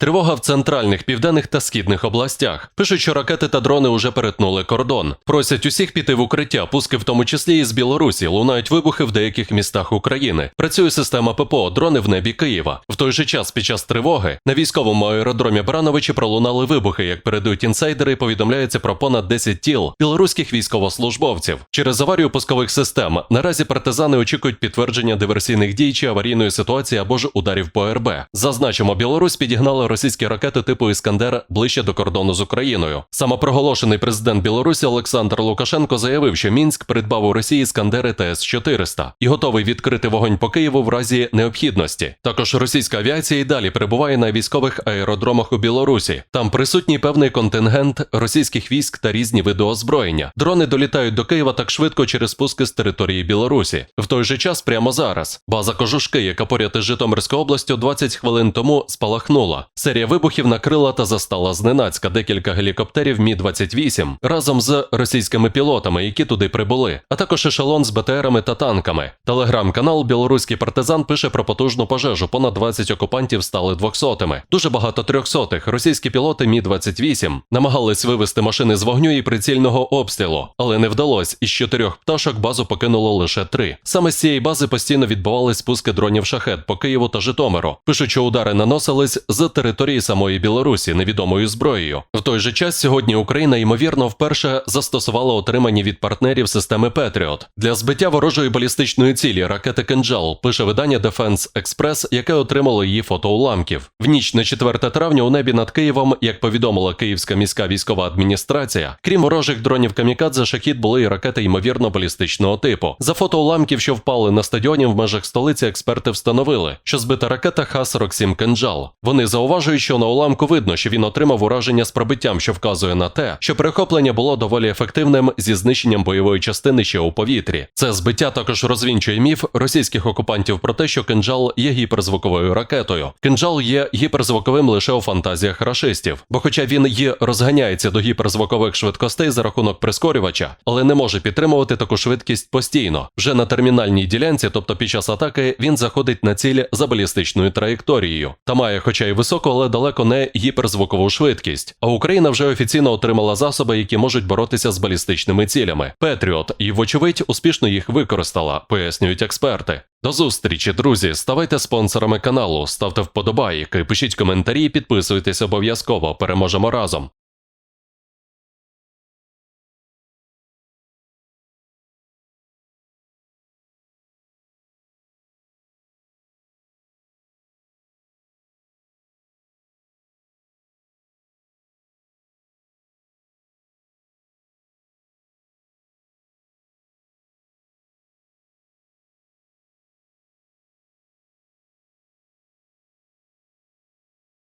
Тривога в центральних, південних та східних областях. Пишуть, що ракети та дрони уже перетнули кордон. Просять усіх піти в укриття, пуски в тому числі і з Білорусі. Лунають вибухи в деяких містах України. Працює система ППО, дрони в небі Києва. В той же час, під час тривоги, на військовому аеродромі Барановичі пролунали вибухи. Як передають інсайдери, повідомляється про понад 10 тіл білоруських військовослужбовців. Через аварію пускових систем наразі партизани очікують підтвердження диверсійних дій чи аварійної ситуації або ж ударів по РБ. Зазначимо, Білорусь підігнала російські ракети типу Іскандер ближче до кордону з Україною. Самопроголошений президент Білорусі Олександр Лукашенко заявив, що Мінськ придбав у Росії Іскандери ТС-400 і готовий відкрити вогонь по Києву в разі необхідності. Також російська авіація і далі перебуває на військових аеродромах у Білорусі. Там присутній певний контингент російських військ та різні види озброєння. Дрони долітають до Києва так швидко через спуски з території Білорусі. В той же час, прямо зараз, база Кожушки, яка поряд із Житомирською областю 20 хвилин тому спалахнула. Серія вибухів накрила та застала зненацька декілька гелікоптерів Мі 28 разом з російськими пілотами, які туди прибули, а також ешелон з БТРами та танками. Телеграм-канал Білоруський партизан пише про потужну пожежу. Понад 20 окупантів стали двохсотими. Дуже багато трьохсотих. Російські пілоти Мі 28 намагались вивести машини з вогню і прицільного обстрілу, але не вдалось. Із чотирьох пташок базу покинуло лише три. Саме з цієї бази постійно відбувались спуски дронів шахет по Києву та Житомиру. Пишуть, що удари наносились з території самої Білорусі невідомою зброєю. В той же час сьогодні Україна ймовірно вперше застосувала отримані від партнерів системи Петріот для збиття ворожої балістичної цілі ракети Кинджал. Пише видання Defense Express, яке отримало її фотоуламків. В ніч на 4 травня у небі над Києвом, як повідомила Київська міська військова адміністрація, крім ворожих дронів камікадзе, шахід були і ракети ймовірно балістичного типу. За фото уламків, що впали на стадіоні в межах столиці, експерти встановили, що збита ракета Х-47 «Кинджал». Вони зауважують, що на уламку видно, що він отримав ураження з пробиттям, що вказує на те, що перехоплення було доволі ефективним зі знищенням бойової частини ще у повітрі. Це збиття також розвінчує міф російських окупантів про те, що кинджал є гіперзвуковою ракетою. Кинджал є гіперзвуковим лише у фантазіях рашистів, бо, хоча він і розганяється до гіперзвукових швидкостей за рахунок прискорювача, але не може підтримувати таку швидкість постійно. Вже на термінальній ділянці, тобто під час атаки, він заходить на ціль за балістичною траєкторією та має, хоча й високу, але далеко не гіперзвукову швидкість. А Україна вже офіційно отримала засоби, які можуть боротися з балістичними цілями. Петріот і, вочевидь, успішно їх використала, пояснюють експерти. До зустрічі, друзі. Ставайте спонсорами каналу, ставте вподобайки, пишіть коментарі, підписуйтесь обов'язково. Переможемо разом.